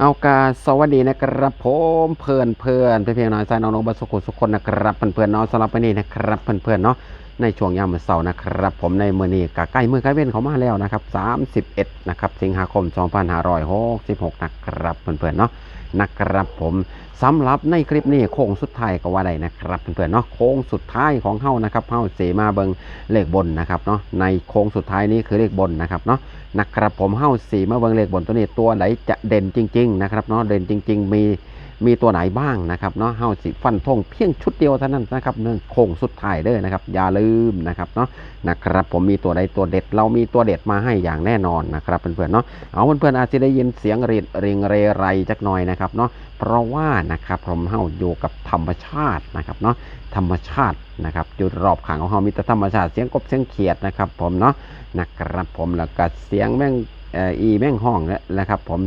เอากาสวัสดีนะครับผมเพื่อนเพื่อนเพื่อนเพียงน้อยใจน้องนงบัสกุสุขคนนะครับเพื่อนเพื่อนๆเนาะสำหรับวันนี้นะครับเพื่อนเพื่อนเนาะในช่วงยามมื้อเสาร์นะครับ ผมในมื้อนี้ก็ใกล้มื้อใกล้เว้นเขามาแล้วนะครับ31นะครับสิงหาคม 2566นะครับเพื่อนเพื่อนเนาะนะครับผม สำหรับในคลิปนี้โค้งสุดท้ายก็ว่าได้นะครับเพื่อนๆเนาะโค้งสุดท้ายของเฮานะครับเฮาเสมาเบิงเลขบนนะครับเนาะในโค้งสุดท้ายนี้คือเลขบนนะครับเนาะนะครับผมเฮ้าสีมาเบิงเลขบนตัวนี้ตัวไหนจะเด่นจริง ๆ นะครับเนาะเด่นจริง ๆ มี มีตัวไหนบ้างนะครับเนาะเฮาสีฟันธงเพียงชุดเดียวเท่านั้นนะครับเนื่องโค้งสุดท้ายเด้อนะครับ อย่าลืมนะครับเนาะนะครับ ผมมีตัวใดตัวเด็ด เรามีตัวเด็ดมาให้อย่างแน่นอนนะครับเพื่อนๆเนาะเอาเพื่อนๆอาจจะได้ยินเสียงเรียเรียงเรไรจักหน่อยนะครับเนาะเพราะว่านะครับผมเฮาอยู่กับธรรมชาตินะครับเนาะธรรมชาตินะครับอยู่รอบข้างของเฮามีแต่ธรรมชาติเสียงกบเสียงเขียดนะครับ ผมเนาะนะครับผมแล้วก็เสียงแม่งเอ่ออีแม่งห้องแล้วนะครับผม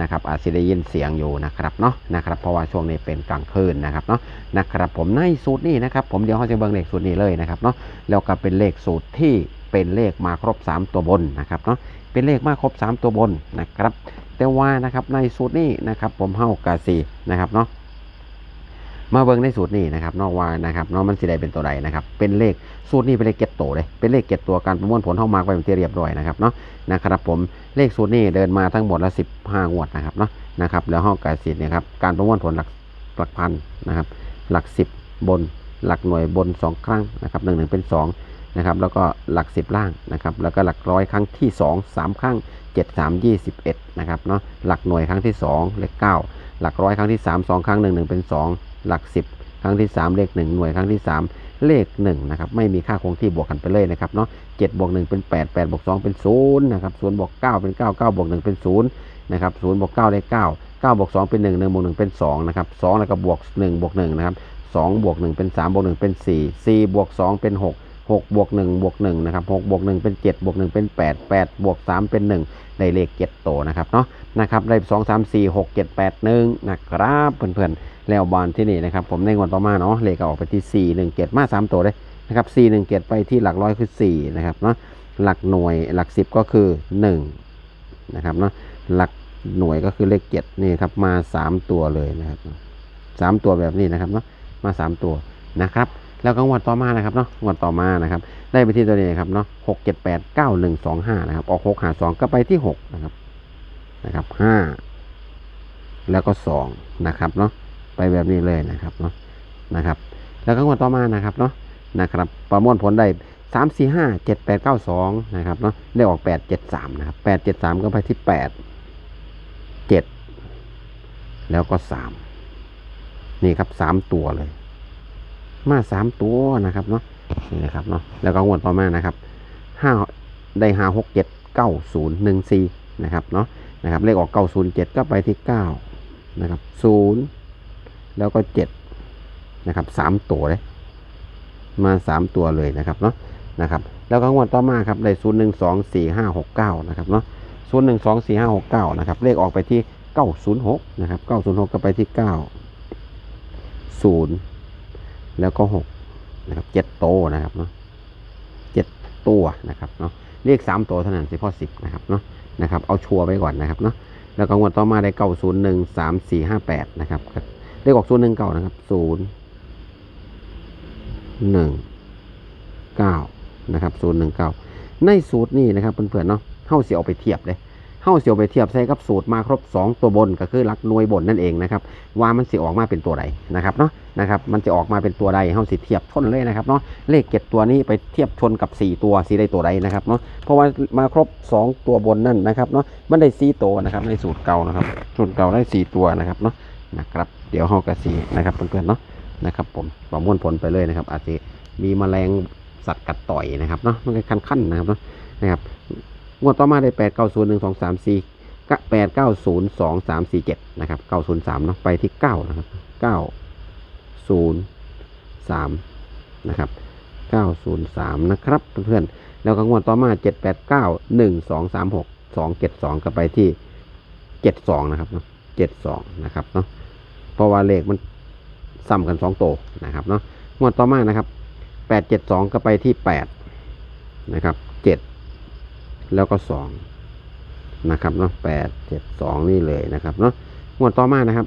นะครับอาจจะได้ยินเสียงอยู่นะครับเนาะนะครับเพราะว่าช่วงนี้เป็นกลางคืนนะครับเนาะนะครับผมในสูตรนี้นะครับผมเดี๋ยวเขาจะเบิ่งเลขสูตรนี้เลยนะครับเนาะแล้วก็เป็นเลขสูตรที่เป็นเลขมาครบ 3 ตัวบนนะครับเนาะเป็นเลขมาครบ 3 ตัวบนนะครับแต่ว่านะครับในสูตรนี้นะครับผมเฮากาสีนะครับเนาะ มาเบิ่งในสูตรนี้นะครับนอกว่านะครับนาะมันสิได้เป็นตัวใดนะครับ เป็นเลขสูตรนี้เป็นเลขเก็ตโตวเลยเป็นเลขเก็ตตัวการประมวลผลเข้ามาไปเป็นที่เรียบร้อยนะครับเนาะนะครับผมเลขสูตรนี้เดินมาทั้งหมดละสิบห้างวดนะครับเนาะนะครับแล้วห้องการสิทธิ์เนี่ยครับการประมวลผลหลักหลักพันนะครับ หลักสิบบนหลักหน่วยบนสองครั้งนะครับหนึ่งหนึ่งเป็นสองนะครับแล้วก็หลักสิบล่างนะครับแล้วก็หลักร้อยครั้งที่สองสามครั้งเจ็ดสามยี่สิบเอ็ดนะครับเนาะหลักหน่วยครั้งที่สองเลขเก้าหลักร้อยครั้งที่สามสองครั้งหนึ่งหนึ่งเป็นสอง หลักสิบครั้งที่สามเลขหนึ่งหน่วยครั้งที่สามเลข1นะครับไม่มีค่าคงที่บวกกันไปเลยนะครับเนาะเจ็ดบวกหนึ่งเป็น 8 8บวก2เป็น0นะครับศูนย์บวก9เป็น 9 9บวก1เป็น0นะครับศูนย์บวก9ได้9 9บวก2เป็น 1 1บวก1เป็น2นะครับ2แล้วก็บวก1บวก1นะครับ2บวก1เป็น3บวก1เป็น 4 4บวก2เป็น 6 6บวก1บวก1นะครับ6บวก1เป็น 7 บวก 1 เป็น 8 8 บวก 3 เป็น 1 ได้เลข 7 โตนะครับเนาะ นะครับได้2 3 4 6 7 8 1นะครับเพื่อนๆแล้วบอลที่นี่นะครับผมในงวดต่อมาเนาะเลขก็ออกไปที่4 1เกตมา3ตัวเลยนะครับ4 1เกตไปที่หลักร้อยคือ4นะครับเนาะหลักหน่วยหลัก10ก็คือ1นะครับเนาะหลักหน่วยก็คือเลขเจ็ดนี่ครับมา3ตัวเลยนะครับสามตัวแบบนี้นะครับเนาะมา3ตัวนะครับแล้วก็งวดต่อมานะครับเนาะงวดต่อมานะครับ ได้ไปที่ตัวนี้ครับเนาะหกเจ็ดแปดเก้าหนึ่งสองห้านะครับ ออกหกหาสองก็ไปที่หกนะครับ นะครับห้าแล้วก็สองนะครับเนาะไปแบบนี้เลยนะครับเนาะนะครับ แล้วก็งวดต่อมานะครับเนาะนะครับ ประมวลผลได้สามสี่ห้าเจ็ดแปดเก้าสองนะครับเนาะได้ออกแปดเจ็ดสามนะครับแปดเจ็ดสามก็ไปที่แปดเจ็ดแล้วก็สามนี่ครับสามตัวเลย มาสามตัวนะครับเนาะนี่นะครับเนาะแล้วก็งวดต่อมานะครับห้าได้ห้าหกเจ็ดเก้าศูนย์หนึ่งสี่นะครับเนาะ นะครับเลขออกเก้าศูนย์เจ็ดก็ไปที่เก้านะครับศูนย์แล้วก็เจ็ดนะครับสามตัวเลยมาสามตัวเลยนะครับเนาะนะครับแล้วก็งวดต่อมาครับได้ศูนย์หนึ่งสองสี่ห้าหกเก้านะครับเนาะศูนย์หนึ่งสองสี่ห้าหกเก้านะครับเลขออกไปที่เก้าศูนย์หกนะครับเก้าศูนย์หกก็ไปที่เก้าศูนย์แล้วก็หกนะครับเจ็ดโตวนะครับเนาะเจ็ดตัวนะครับเนาะเลขสามตัวเท่านั้นสิพ่อสิบนะครับเนาะ นะครับ เอาชัวร์ไว้ก่อนนะครับเนาะแล้วก็งวดต่อมาได้เก้าศูนย์หนึ่งสามสี่ห้าแปดนะครับเลขออกศูนย์หนึ่งเก้านะครับศูนย์หนึ่งเก้านะครับศูนย์หนึ่งเก้าในสูตรนี้นะครับเพื่อนๆเนาะเข้าเสียเอาไปเทียบเลย เฮ้าเสียเอาไปเทียบใส่กับสูตรมาครบสองตัวบนก็คือหลักหน่วยบนนั่นเองนะครับว่ามันสิออกมาเป็นตัวใดนะครับเนาะนะครับมันจะออกมาเป็นตัวใดเฮ้าสิเทียบชนเลยนะครับเนาะเลขเจ็ดตัวนี้ไปเทียบชนกับสี่ตัวสีได้ตัวใดนะครับเนาะเพราะว่ามาครบสองตัวบนนั่นนะครับเนาะมันได้สี่ตัวนะครับในสูตรเก่านะครับสูตรเก่าได้สี่ตัวนะครับเนาะนะครับเดี๋ยวเฮากระสีนะครับเพื่อนๆเนาะนะครับผมประมวลผลไปเลยนะครับ อาจจะมีแมลงสัตว์กัดต่อยนะครับเนาะมันก็ขั้นๆนะครับเนาะนะครับ งวดต่อมาได้แปดเก้าศูนย์หนึ่งสองสามสี่ก็แปดเก้าศูนย์สองสามสี่เจ็ดนะครับเก้าศูนย์สามเนาะไปที่เก้านะครับเก้าศูนย์สามนะครับเก้าศูนย์สามนะครับเพื่อนๆแล้วก็งวดต่อมาเจ็ดแปดเก้าหนึ่งสองสามหกสองเจ็ดสองก็ไปที่เจ็ดสองนะครับเนาะเจ็ดสองนะครับเนาะเพราะว่าเลขมันซ้ำกันสองโตวนะครับเนาะงวดต่อมานะครับแปดเจ็ดสองก็ไปที่แปดนะครับเจ็ด แล้วก็สองนะครับเนาะแปดเจ็ดสองนี่เลยนะครับเนาะงวดต่อมานะครับ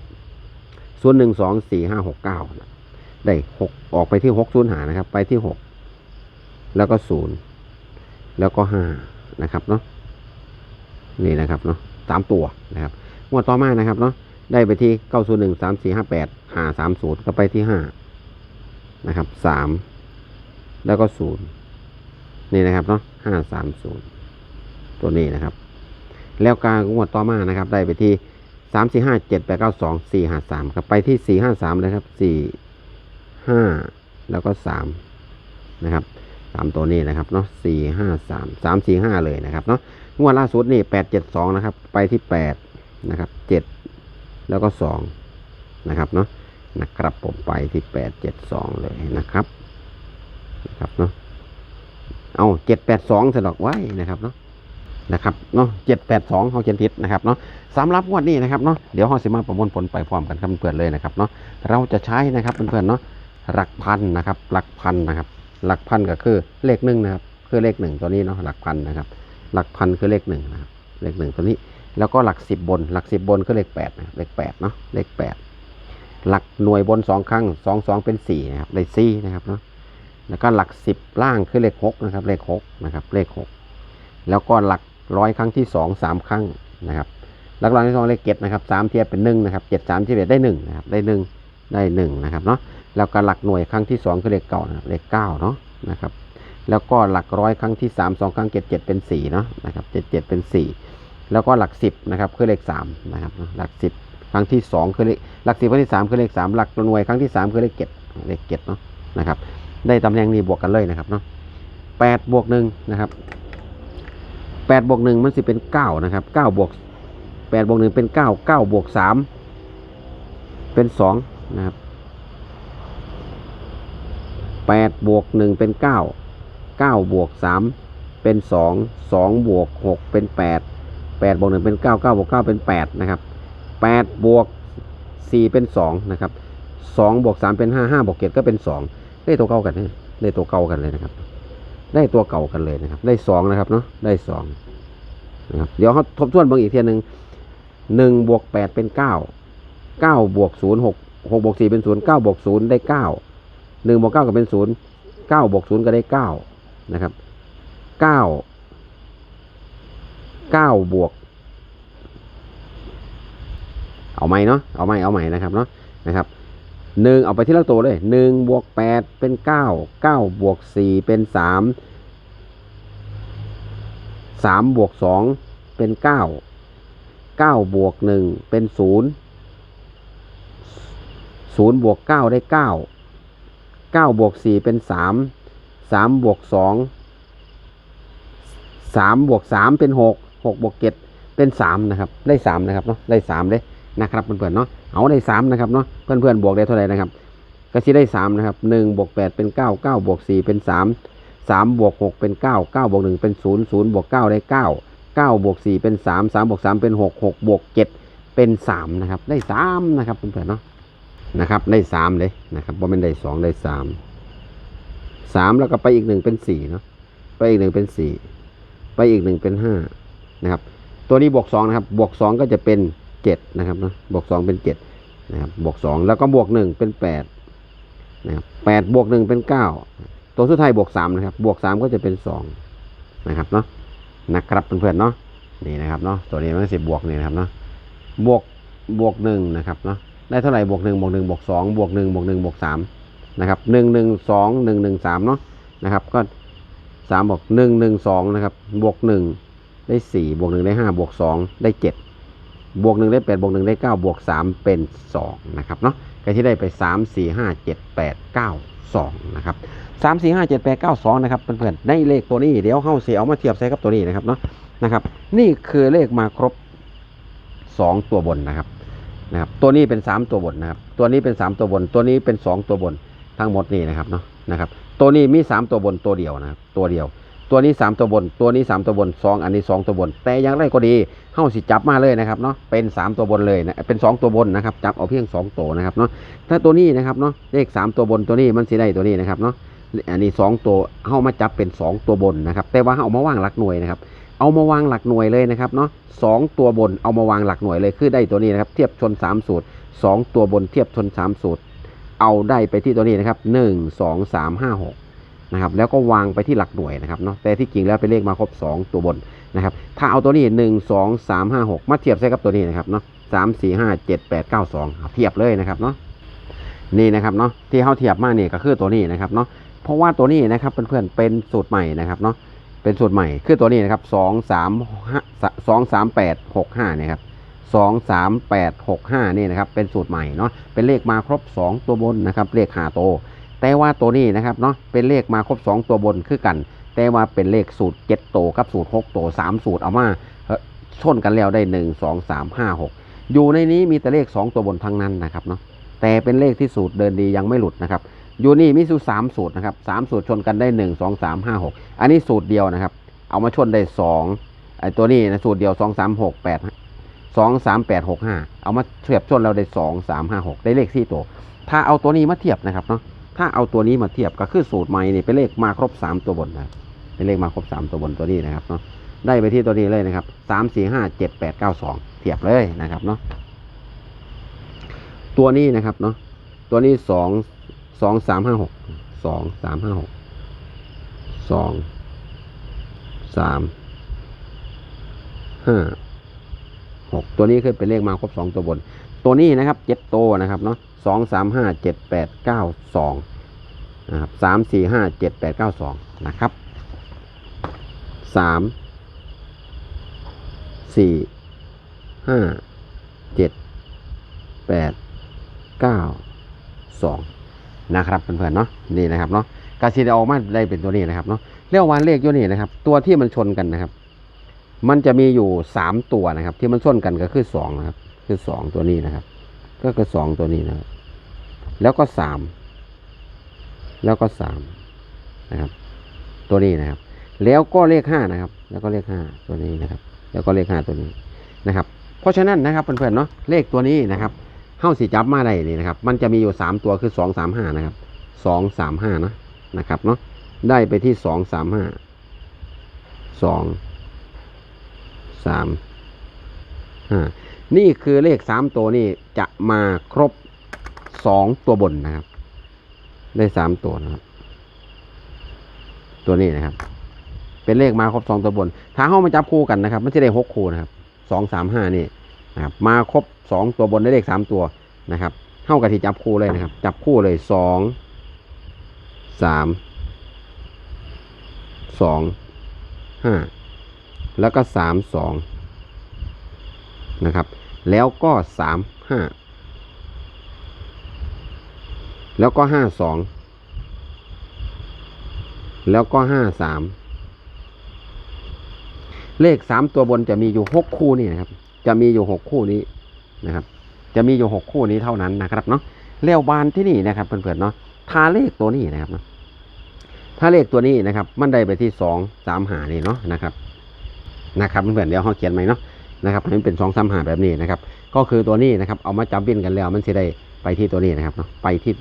ศูนย์หนึ่งสองสี่ห้าหกเก้าได้หกออกไปที่หกศูนย์หานะครับ ไปที่หกแล้วก็ศูนย์แล้วก็ห้านะครับเนาะนี่นะครับเนาะสามตัวนะครับงวดต่อมานะครับเนาะได้ไปที่เก้าศูนย์หนึ่งสามสี่ห้าแปดห้าสามศูนย์ก็ไปที่ห้านะครับสามแล้วก็ศูนย์นี่นะครับเนาะห้าสามศูนย์ ตัวนี้นะครับ แล้วการงวดต่อมานะครับ ได้ไปที่สามสี่ห้าเจ็ดแปดเก้าสองสี่ห้าสามครับไปที่สี่ห้าสามเลยครับสี่ห้าแล้วก็สามนะครับสามตัวนี้นะครับเนาะสี่ห้าสามสามสี่ห้าเลยนะครับเนาะงวดล่าสุดนี่แปดเจ็ดสองนะครับ ไปที่แปดนะครับเจ็ดแล้วก็สองนะครับเนาะนะครับผมไปที่แปดเจ็ดสองเลยนะครับนะครับเนาะเอาเจ็ดแปดสองสะดอกไว้นะครับเนาะ นะครับเนาะเจ็ดแปดสองเขาเขียนทิศนะครับเนาะสำหรับงวดนี้นะครับเนาะเดี๋ยวเราสิมาประมวลผลไปพร้อมกันครับเพื่อนเลยนะครับเนาะเราจะใช้นะครับเพื่อนๆเนาะหลักพันนะครับ หลักพันนะครับ หลักพันก็คือเลขหนึ่งนะครับคือเลขหนึ่งตัวนี้เนาะหลักพันนะครับ หลักพันคือเลขหนึ่งนะครับเลขหนึ่งตัวนี้ แล้วก็หลักสิบบน หลักสิบบนคือเลขแปดนะเลขแปดเนาะเลขแปดหลักหน่วยบนสองครั้งสองสองเป็นสี่นะครับได้สี่นะครับเนาะแล้วก็หลักสิบล่างคือเลขหกนะครับ เลขหกนะครับ เลขหกแล้วก็หลัก ร้อยครั้งที่สองสามครั้งนะครับหลักร้อยที่สองเลขเจ็ดนะครับสามเทียบเป็นหนึ่งนะครับเจ็ดสามเทียบได้หนึ่งนะครับได้หนึ่งได้หนึ่งนะครับเนาะแล้วก็หลักหน่วยครั้งที่สองคือเลขเก้านะครับเลขเก้าเนาะนะครับแล้วก็หลักร้อยครั้งที่สามสองครั้งเจ็ดเจ็ดเป็นสี่เนาะนะครับเจ็ดเจ็ดเป็นสี่แล้วก็หลักสิบนะครับคือเลขสามนะครับหลักสิบครั้งที่สองคือเลขหลักสิบครั้งที่สามคือเลขสามหลักหน่วยครั้งที่สามคือเลขเจ็ดเลขเจ็ดเนาะนะครับได้ตำแหน่งนี้บวกกันเลยนะครับเนาะแปดบวกหนึ่งนะครับ แปดบวกหนึ่งมันสิเป็นเก้านะครับเก้าบวกแปดบวกหนึ่งเป็นเก้าเก้าบวกสามเป็นสองนะครับแปดบวกหนึ่งเป็นเก้าเก้าบวกสามเป็นสองสองบวกหกเป็นแปดแปดบวกหนึ่งเป็นเก้าเก้าบวกเก้าเป็นแปดนะครับแปดบวกสี่เป็นสองนะครับสองบวกสามเป็นห้าห้าบวกเจ็ดก็เป็นสองได้ตัวเก่ากันนะได้ตัวเก่ากันเลยนะครับ ได้ตัวเก่ากันเลยนะครับ ได้สองนะครับเนาะได้สองนะครับเดี๋ยวเขาทบทวนบางอีกทีหนึ่งหนึ่งบวกแปดเป็นเก้าเก้าบวกศูนย์หกหกบวกสี่เป็นศูนย์เก้าบวกศูนย์ได้เก้าหนึ่งบวกเก้าก็เป็นศูนย์เก้าบวกศูนย์ก็ได้เก้านะครับเก้าเก้าบวก เอาใหม่เนาะเอาใหม่เอาใหม่นะครับเนาะนะครับ หนึ่งเอาไปที่ละตัวเลยหนึ่งบวกแปดเป็นเก้าเก้าบวกสี่เป็นสามสามบวกสองเป็นเก้าเก้าบวกหนึ่งเป็นศูนย์ศูนย์บวกเก้าได้เก้าเก้าบวกสี่เป็นสามสามบวกสองสามบวกสามเป็นหกหกบวกเจ็ดเป็นสามนะครับ ได้สามนะครับเนาะได้สามเลย นะครับเพื่อนๆเนาะเอาได้สามนะครับเนาะเพื่อนๆบวกได้เท่าไหร่นะครับก็สิได้สามนะครับหนึ่งบวกแปดเป็นเก้าเก้าบวกสี่เป็นสามสามบวกหกเป็นเก้าเก้าบวกหนึ่งเป็นศูนย์ศูนย์บวกเก้าได้เก้าเก้าบวกสี่เป็นสามสามบวกสามเป็นหกหกบวกเจ็ดเป็นสามนะครับได้สามนะครับเพื่อนๆเนาะนะครับได้สามเลยนะครับว่าเป็นได้สองได้สามสามแล้วก็ไปอีกหนึ่งเป็นสี่เนาะไปอีกหนึ่งเป็นสี่ไปอีกหนึ่งเป็นห้านะครับ ตัวนี้บวกสองนะครับบวกสองก็จะเป็น เจ็ดนะครับเนาะบวกสองเป็นเจ็ดนะครับบวกสองแล้วก็บวกหนึ่งเป็นแปดนะครับแปดบวกหนึ่งเป็นเก้าตัวสุดท้ายบวกสามนะครับ บวกสามก็จะเป็นสองนะครับเนาะนะครับเพื่อนๆเนาะนี่นะครับเนาะตัวนี้มันสิบบวกนี่นะครับเนาะบวกบวกหนึ่งนะครับเนาะได้เท่าไหร่บวกหนึ่งบวกหนึ่งบวกสองบวกหนึ่งบวกหนึ่งบวกสามนะครับหนึ่งหนึ่งสองหนึ่งหนึ่งสามเนาะนะครับก็สามบวกหนึ่งหนึ่งสองนะครับบวกหนึ่งได้สี่บวกหนึ่งได้ห้าบวกสองได้เจ็ด บวกหนึ่งได้แปดบวกหนึ่งได้เก้าบวกสามเป็นสองนะครับเนาะก็ที่ได้ไปสามสี่ห้าเจ็ดแปดเก้าสองนะครับสามสี่ห้าเจ็ดแปดเก้าสองนะครับเพื่อนๆในเลขตัวนี้เดี๋ยวเข้าเสียเอามาเทียบใส่กับตัวนี้นะครับเนาะนะครับนี่คือเลขมาครบสองตัวบนนะครับนะครับตัวนี้เป็นสามตัวบนนะครับตัวนี้เป็นสามตัวบน ตัวนี้เป็นสองตัวบนทั้งหมดนี่นะครับเนาะนะครับตัวนี้มีสามตัวบนตัวเดียวนะครับตัวเดียว ตัวนี้สามตัวบน ตัวนี้สามตัวบนสองอันนี้สองตัวบน แต่อยังไรก็ดีเฮ้าสิจับมาเลยนะครับเนาะ เป็นสามตัวบนเลยนะ เป็นสองตัวบนนะครับ จับเอาเพียงสองตัวนะครับเนาะ ถ้าตัวนี้นะครับเนาะ เลขสามตัวบนตัวนี้มันสิได้ตัวนี้นะครับเนาะ อันนี้สองตัวเฮ้ามาจับเป็นสองตัวบนนะครับ แต่ว่าเฮ้าเอามาวางหลักหน่วยนะครับ เอามาวางหลักหน่วยเลยนะครับเนาะสองตัวบนเอามาวางหลักหน่วยเลย คือได้ตัวนี้นะครับ เทียบชน 3 สูตร 2 ตัวบนเทียบชน 3 สูตร เอาได้ไปที่ตัวนี้นะครับ 1 2 3 5 6 นะครับแล้วก็วางไปที่หลักหน่วยนะครับเนาะแต่ที่จริงแล้วเป็นเลขมาครบ 2 ตัวบนนะครับถ้าเอาตัวนี้ 1 2 3 5 6 มาเทียบใส่กับตัวนี้นะครับเนาะ3 4 5 7 8 9 2เจ็ดแปดเก้าสองเทียบเลยนะครับเนาะนี่นะครับเนาะที่เขาเทียบมาเนี่ยก็คือตัวนี้นะครับเนาะเพราะว่าตัวนี้นะครับเพื่อนๆเป็นสูตรใหม่นะครับเนาะเป็นสูตรใหม่คือตัวนี้นะครับสองสามห้าสองสามแปดหกห้าเนี่ยครับสองสามแปดหกห้านี่นะครับเป็นสูตรใหม่เนาะเป็นเลขมาครบสองตัวบนนะครับเลขหาโต แต่ว่าตัวนี้นะครับเนาะเป็นเลขมาครบสองตัวบนคือกัน แต่ว่าเป็นเลขสูตรเจ็ดโตกับสูตรหกโตวสามสูตรเอามาชนกันแล้วได้หนึ่งสองสามห้าหกอยู่ในนี้มีแต่เลขสองตัวบนทั้งนั้นนะครับเนาะแต่เป็นเลขที่สูตรเดินดียังไม่หลุดนะครับอยู่นี่มีสูตรสามสูตรนะครับสามสูตรชนกันได้หนึ่งสองสามห้าหกอันนี้สูตรเดียวนะครับ เอามาชนได้สองไอ้ตัวนี้นะสูตรเดียวสองสามหกแปดสองสามแปดหกห้าเอามาเทียบชนเราได้สองสามห้าหกได้เลขสี่ตัว ถ้าเอาตัวนี้มาเทียบนะครับเนาะ ถ้าเอาตัวนี้มาเทียบก็คือสูตรใหม่นี่เป็นเลขมาครบสามตัวบนนะเป็นเลขมาครบสามตัวบนตัวนี้นะครับเนาะได้ไปที่ตัวนี้เลยนะครับสามสี่ห้าเจ็ดแปดเก้าสองเทียบเลยนะครับเนาะตัวนี้นะครับเนาะตัวนี้สองสองสามห้าหกสองสามห้าหกสองสามห้าหกตัวนี้คือเป็นเลขมาครบสองตัวบน ตัวนี้นะครับเจ็ดโตวนะครับเนาะสองสามห้าเจ็ดแปดเก้าสองนะครับสามสี่ห้าเจ็ดแปดเก้าสองนะครับสามสี่ห้าเจ็ดแปดเก้าสองนะครับเพื่อนๆเนาะนี่นะครับเนาะกาซีได้ออกมาได้เป็นตัวนี้นะครับเนาะเรียกว่าเลขยู่นี่นะครับ ตัวที่มันชนกันนะครับ มันจะมีอยู่สามตัวนะครับ ที่มันชนกันก็คือสองนะครับ คือสองตัวนี้นะครับ ก็คือสองตัวนี้นะครับ แล้วก็สามแล้วก็สามนะครับ ตัวนี้นะครับ แล้วก็เลขห้านะครับ แล้วก็เลขห้าตัวนี้นะครับ แล้วก็เลขห้าตัวนี้นะครับ เพราะฉะนั้นนะครับเพื่อนๆเนาะเลขตัวนี้นะครับเข้าสีจับมาได้นี่นะครับ มันจะมีอยู่สามตัวคือสองสามห้านะครับสองสามห้านะนะครับเนาะได้ไปที่สองสามห้าสองสามห้า นี่คือเลขสามตัวนี่จะมาครบสองตัวบนนะครับ ได้สามตัวนะครับ ตัวนี้นะครับ เป็นเลขมาครบสองตัวบน ถ้าเข้ามาจับคู่กันนะครับ มันจะได้หกคู่นะครับสองสามห้านี่นะครับ มาครบสองตัวบนได้เลขสามตัวนะครับเท่ากับที่จับคู่เลยนะครับ จับคู่เลยสองสามสองห้าแล้วก็สามสอง นะครับ แล้วก็สามห้าแล้วก็ห้าสองแล้วก็ห้าสามเลขสามตัวบนจะมีอยู่หกคู่นี่นะครับ จะมีอยู่หกคู่นี้นะครับ จะมีอยู่หกคู่นี้เท่านั้นนะครับเนาะเลี้ยวบานที่นี่นะครับเพื่อนๆเนาะทาเลขตัวนี้นะครับเนาะถ้าเลขตัวนี้นะครับ มันได้ไปที่สองสามหานี่เนาะนะครับนะครับเพื่อนๆเดี๋ยวเขาเขียนใหม่เนาะ นะครับให้มันเป็นสองสามหาแบบนี้นะครับ ก็คือตัวนี้นะครับเอามาจับวินกันแล้วมันจะได้ไปที่ตัวนี้นะครับเนาะไปที่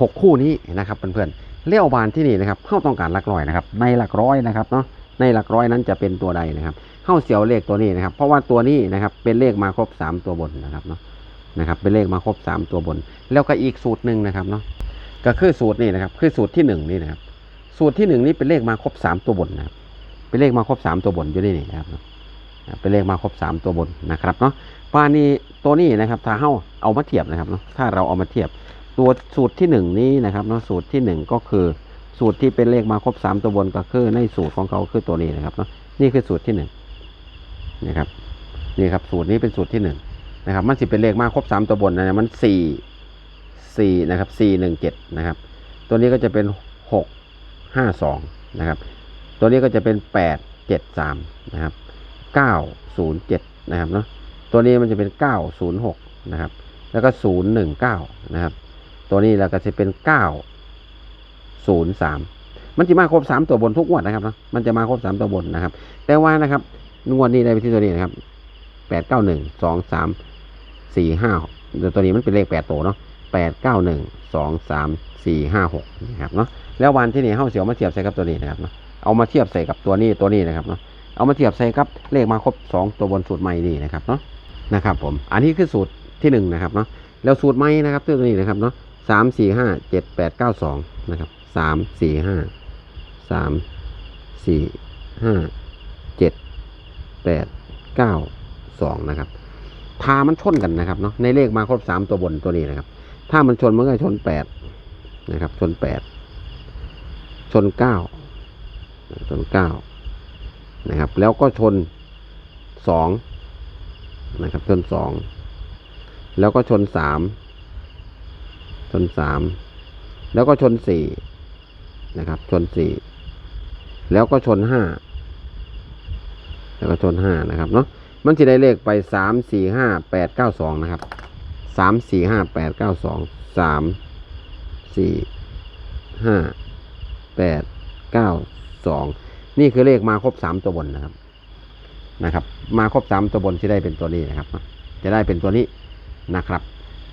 หกคู่นี้นะครับเพื่อนๆเลี้ยวบานที่นี่นะครับเข้าต้องการหลักร้อยนะครับ ในหลักร้อยนะครับเนาะในหลักร้อยนั้นจะเป็นตัวใดนะครับเข้าเสียวเลขตัวนี้นะครับ เพราะว่าตัวนี้นะครับเป็นเลขมาครบสามตัวบนนะครับเนาะนะครับเป็นเลขมาครบสามตัวบน แล้วก็อีกสูตรหนึ่งนะครับเนาะก็คือสูตรนี้นะครับคือสูตรที่หนึ่งนี่นะครับสูตรที่หนึ่งนี้เป็นเลขมาครบสามตัวบนนะครับเป็นเลขมาครบสามตัวบนอยู่นี่นี่นะครับ เป็นเลขมาครบสามตัวบนนะครับเนาะปานี้ตัวนี้นะครับถ้าเอาเอามาเทียบนะครับเนาะถ้าเราเอามาเทียบตัวสูตรที่หนึ่งนี้นะครับเนาะสูตรที่หนึ่งก็คือสูตรที่เป็นเลขมาครบสามตัวบนก็คือในสูตรของเขาคือตัวนี้นะครับเนาะนี่คือสูตรที่หนึ่งนะครับนี่ครับสูตรนี้เป็นสูตรที่หนึ่งนะครับ มันสิเป็นเลขมาครบสามตัวบนนะมันสี่สี่นะครับสี่หนึ่งเจ็ดนะครับตัวนี้ก็จะเป็นหกห้าสองนะครับตัวนี้ก็จะเป็นแปดเจ็ดสามนะครับ เก้าศูนย์เจ็ดนะครับเนาะตัวนี้มันจะเป็นเก้าศูนย์หกนะครับ แล้วก็ศูนย์หนึ่งเก้านะครับ ตัวนี้แล้วก็จะเป็นเก้าศูนย์สามมันจะมาครบสามตัวบนทุกงวดนะครับเนาะมันจะมาครบสามตัวบนนะครับ แต่ว่านะครับงวดนี้ได้ไปที่ตัวนี้นะครับแปดเก้าหนึ่งสองสามสี่ห้าตัวนี้มันเป็นเลขแปดตัวเนาะแปดเก้าหนึ่งสองสามสี่ห้าหกนะครับเนาะแล้ววันที่นี่เข้าเสียวมาเทียบใส่กับตัวนี้นะครับเนาะเอามาเทียบใส่กับตัวนี้ตัวนี้นะครับเนาะ เอามาเทียบใส่กับเลขมาครบสองตัวบนสูตรใหม่นี่นะครับเนาะนะครับผมอันนี้คือสูตรที่หนึ่งนะครับเนาะแล้วสูตรใหม่นะครับตัวนี้นะครับเนาะสามสี่ห้าเจ็ดแปดเก้าสองนะครับสามสี่ห้าสามสี่ห้าเจ็ดแปดเก้าสองนะครับพามันชนกันนะครับเนาะในเลขมาครบสามตัวบนตัวนี้นะครับ ถ้ามันชนมันก็ชนแปดนะครับ ชนแปดชนเก้าชนเก้า นะครับ แล้วก็ชนสองนะครับ ชนสองแล้วก็ชนสามชนสามแล้วก็ชนสี่นะครับ ชนสี่แล้วก็ชนห้าแล้วก็ชนห้านะครับเนาะมันจะได้เลขไปสามสี่ห้าแปดเก้าสองนะครับสามสี่ห้าแปดเก้าสองสามสี่ห้าแปดเก้าสอง นี่คือเลขมาครบสามตัวบนนะครับนะครับ มาครบสามตัวบนจะได้เป็นตัวนี้นะครับ จะได้เป็นตัวนี้นะครับ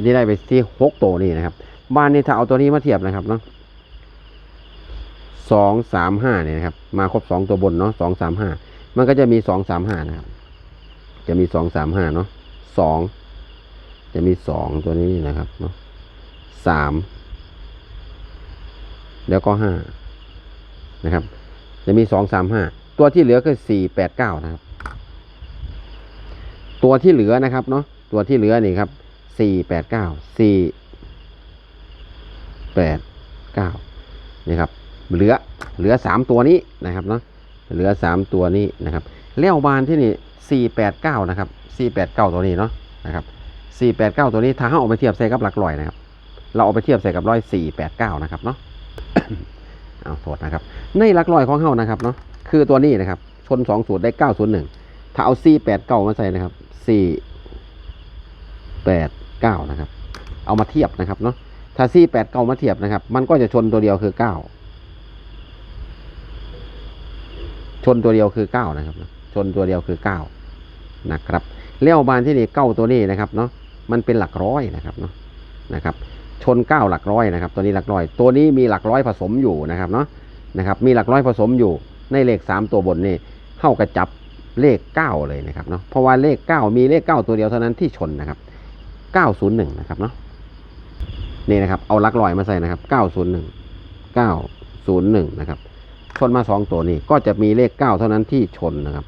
จะได้ไปที่หกตัวนี้นะครับ บ้านนี้ถ้าเอาตัวนี้มาเทียบนะครับเนาะสองสามห้าเนี่ยนะครับ มาครบสองตัวบนเนาะสองสามห้ามันก็จะมีสองสามห้านะครับ จะมีสองสามห้าเนาะสองจะมีสองตัวนี้นะครับเนาะสามแล้วก็ห้านะครับ จะมีสองสามห้าตัวที่เหลือคือสี่แปดเก้านะครับ ตัวที่เหลือนะครับเนาะตัวที่เหลือนี่ครับสี่แปดเก้าสี่แปดเก้านี่ครับ เหลือเหลือสามตัวนี้นะครับเนาะเหลือสามตัวนี้นะครับเลี้ยวบานที่นี่สี่แปดเก้านะครับสี่แปดเก้าตัวนี้เนาะนะครับสี่แปดเก้าตัวนี้ถ้าเอาไปเทียบใส่กับหลักร้อยนะครับ เราเอาไปเทียบใส่กับร้อยสี่แปดเก้านะครับเนาะ เอาโทษนะครับ ในหลักร้อยของเฮานะครับเนาะคือตัวนี้นะครับ ชนสองสูตรได้เก้าศูนย์หนึ่งถ้าเอาสี่แปดเก้ามาใส่นะครับสี่แปดเก้านะครับ เอามาเทียบนะครับเนาะถ้าสี่แปดเก้ามาเทียบนะครับ มันก็จะชนตัวเดียวคือเก้าชนตัวเดียวคือเก้านะครับ ชนตัวเดียวคือเก้านะครับเลี้ยวบานที่นี่เก้าตัวนี้นะครับเนาะมันเป็นหลักร้อยนะครับเนาะนะครับ ชนเก้าหลักร้อยนะครับ ตัวนี้หลักร้อย ตัวนี้มีหลักร้อยผสมอยู่นะครับเนาะนะครับ มีหลักร้อยผสมอยู่ในเลขสามตัวบนนี่เข้ากระจับเลขเก้าเลยนะครับเนาะเพราะว่าเลขเก้ามีเลขเก้าตัวเดียวเท่านั้นที่ชนนะครับเก้าศูนย์หนึ่งนะครับเนาะนี่นะครับเอาหลักร้อยมาใส่นะครับเก้าศูนย์หนึ่งเก้าศูนย์หนึ่งนะครับ ชนมาสองตัวนี้ก็จะมีเลขเก้าเท่านั้นที่ชนนะครับ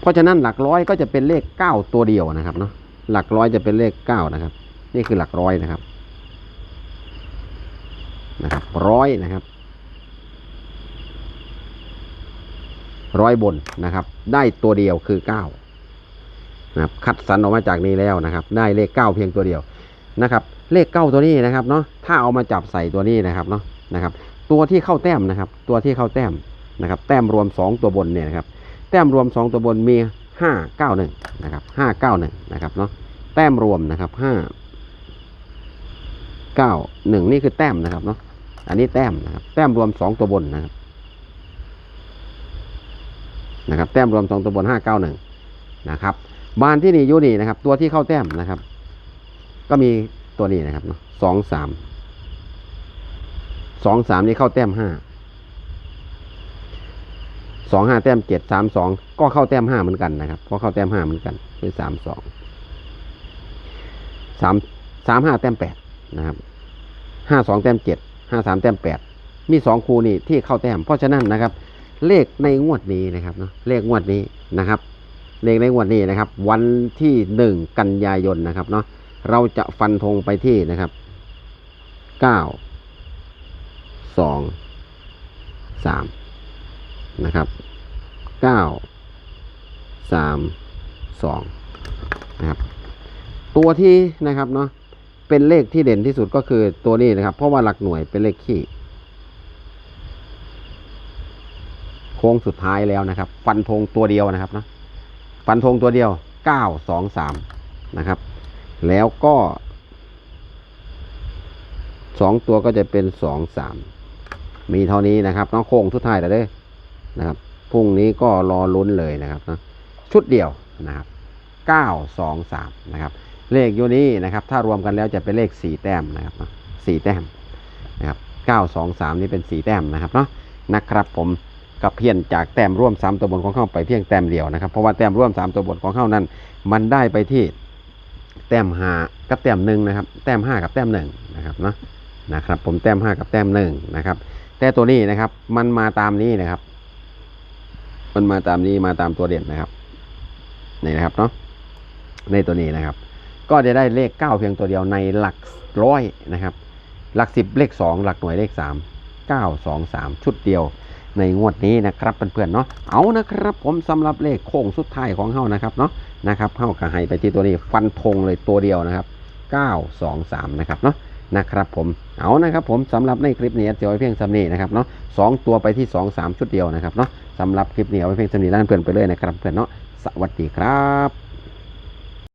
เพราะฉะนั้นหลักร้อยก็จะเป็นเลขเก้าตัวเดียวนะครับเนาะ หลักร้อยจะเป็นเลขเก้านะครับ นี่คือหลักร้อยนะครับ นะครับร้อยนะครับร้อยบนนะครับ ได้ตัวเดียวคือเก้านะครับคัดสรรออกมาจากนี้แล้วนะครับ ได้เลขเก้าเพียงตัวเดียวนะครับ เลขเก้าตัวนี้นะครับเนาะถ้าเอามาจับใส่ตัวนี้นะครับเนาะนะครับ ตัวที่เข้าแต้มนะครับ ตัวที่เข้าแต้มนะครับ แต้มรวมสองตัวบนเนี่ยนะครับ แต้มรวมสองตัวบนมี ห้าเก้าหนึ่งนะครับห้าเก้าหนึ่งนะครับเนาะแต้มรวมนะครับห้าเก้าหนึ่งนี่คือแต้มนะครับเนาะอันนี้แต้มนะครับแต้มรวมสองตัวบนนะครับนะครับแต้มรวมสองตัวบนห้าเก้าหนึ่งนะครับบานที่นี่อยูนี่นะครับ ตัวที่เข้าแต้มนะครับ ก็มีตัวนี้นะครับเนาะสองสามสองสามนี่เข้าแต้มห้า สองห้าแต้มเจ็ดสามสองก็เข้าแต้มห้าเหมือนกันนะครับก็เข้าแต้มห้าเหมือนกันคือสามสองสามสามห้าแต้มแปดนะครับห้าสองแต้มเจ็ดห้าสามแต้มแปดมีสองคูนี่ที่เข้าแต้ม เพราะฉะนั้นนะครับ เลขในงวดนี้นะครับเนาะเลขงวดนี้นะครับ เลขในงวดนี้นะครับ วันที่หนึ่งกันยายนนะครับเนาะเราจะฟันธงไปที่นะครับเก้าสองสาม นะครับเก้าสามสองนะครับ ตัวที่นะครับเนาะเป็นเลขที่เด่นที่สุดก็คือตัวนี้นะครับ เพราะว่าหลักหน่วยเป็นเลขขี้โค้งสุดท้ายแล้วนะครับ ฟันธงตัวเดียวนะครับนะฟันธงตัวเดียวเก้าสองสามนะครับ แล้วก็สองตัวก็จะเป็นสองสามมีเท่านี้นะครับน้องโค้งทุดท้ายแล้วเด้อ นะครับพรุ่งนี้ก็รอลุ้นเลยนะครับนะชุดเดียวนะครับเก้าสองสามนะครับ เลขอยู่นี้นะครับ ถ้ารวมกันแล้วจะเป็นเลขสีแต้มนะครับสี่แต้มนะครับเก้าสองสามนี่เป็นสีแต้มนะครับเนาะนะครับผมกับเพี้ยนจากแต้มร่วม 3 ตัวบนของเข้าไปเพียงแต้มเดียวนะครับ เพราะว่าแต้มร่วม 3 ตัวบนของเข้านั้น มันได้ไปที่แต้มหากับแต้มหนึ่งนะครับ แต้มห้ากับแต้มหนึ่งนะครับเนาะนะครับ ผมแต้มห้ากับแต้มหนึ่งนะครับ แต่ตัวนี้นะครับ มันมาตามนี้นะครับ มันมาตามนี้มาตามตัวเด่นนะครับนี่นะครับเนาะในตัวนี้นะครับ ก็จะได้เลขเก้าเพียงตัวเดียวในหลักร้อยนะครับ หลักสิบเลขสองหลักหน่วยเลขสามเก้าสองสามชุดเดียวในงวดนี้นะครับเพื่อนๆเนาะเอานะครับผมสำหรับเลขโค้งสุดท้ายของเฮานะครับเนาะนะครับเฮากระให้ไปที่ตัวนี้ฟันธงเลยตัวเดียวนะครับ 923 นะครับเนาะ นะครับผมเอานะครับผมสำหรับในคลิปนี้จะเอาไว้เพียงสำนีนะครับเนาะสองตัวไปที่ 2 3 ชุดเดียวนะครับเนาะสำหรับคลิปนี้เอาไว้เพียงสำนีล้านเพื่อนไปเลยนะครับเพื่อนเนาะสวัสดีครับ